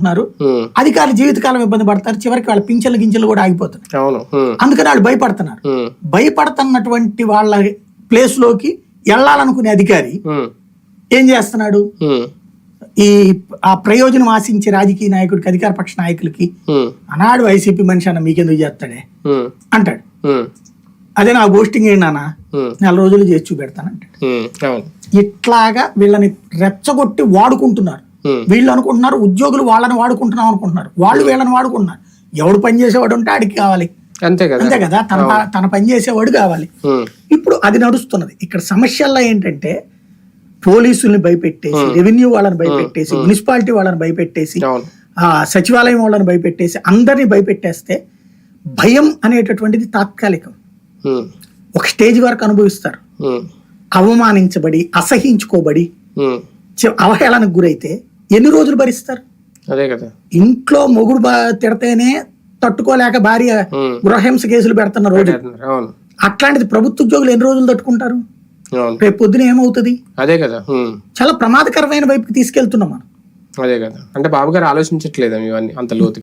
ఉన్నారు. అధికారులు జీవితకాలం ఇబ్బంది పడతారు. చివరికి వాళ్ళ పింఛన్లు గింజలు కూడా ఆగిపోతున్నాయి. అందుకని వాళ్ళు భయపడుతున్నారు. భయపడుతున్నటువంటి వాళ్ళ ప్లేస్లోకి వెళ్ళాలనుకునే అధికారి ఏం చేస్తున్నాడు? ఈ ఆ ప్రయోజనం ఆశించే రాజకీయ నాయకుడికి అధికార పక్ష నాయకులకి అనాడు వైసీపీ మనిషి అన్న మీకెందుకు చేస్తాడే? అంటాడు. అదే నా పోస్టింగ్ ఏంటి నాన్న? ఉమ్, నెల రోజులు చేసి చూపెడతానంటాడు. ఇట్లాగా వీళ్ళని రెచ్చగొట్టి వాడుకుంటున్నారు. వీళ్ళు అనుకుంటున్నారు ఉద్యోగులు వాళ్ళని వాడుకుంటున్నాం అనుకుంటున్నారు. వాళ్ళు వీళ్ళని వాడుకుంటున్నారు. ఎవడు పని చేసేవాడు ఉంటే ఆడికి కావాలి. అంతే కదా. అంతే కదా తన తన పని చేసేవాడు కావాలి. ఉమ్, ఇప్పుడు అది నడుస్తున్నది. ఇక్కడ సమస్యల్లో ఏంటంటే పోలీసుల్ని భయపెట్టేసి రెవెన్యూ వాళ్ళని భయపెట్టేసి మున్సిపాలిటీ వాళ్ళని భయపెట్టేసి సచివాలయం వాళ్ళని భయపెట్టేసి అందరినీ భయపెట్టేస్తే భయం అనేటటువంటిది తాత్కాలికం. ఒక స్టేజ్ వరకు అనుభవిస్తారు. అవమానించబడి అసహించుకోబడి అవహేళనకు గురైతే ఎన్ని రోజులు భరిస్తారు? అదే కదా. ఇంట్లో మొగుడు తిడితేనే తట్టుకోలేక భార్య గృహహింస కేసులు పెడుతున్న రోజు. అట్లాంటిది ప్రభుత్వ ఉద్యోగులు ఎన్ని రోజులు తట్టుకుంటారు? రేపు పొద్దున ఏమవుతుంది? అదే కదా చాలా ప్రమాదకరమైన వైపుకి తీసుకెళ్తున్నాం మనం. అదే కదా. అంటే బాబు గారు ఆలోచించట్లేదా ఇవన్నీ అంత లోతు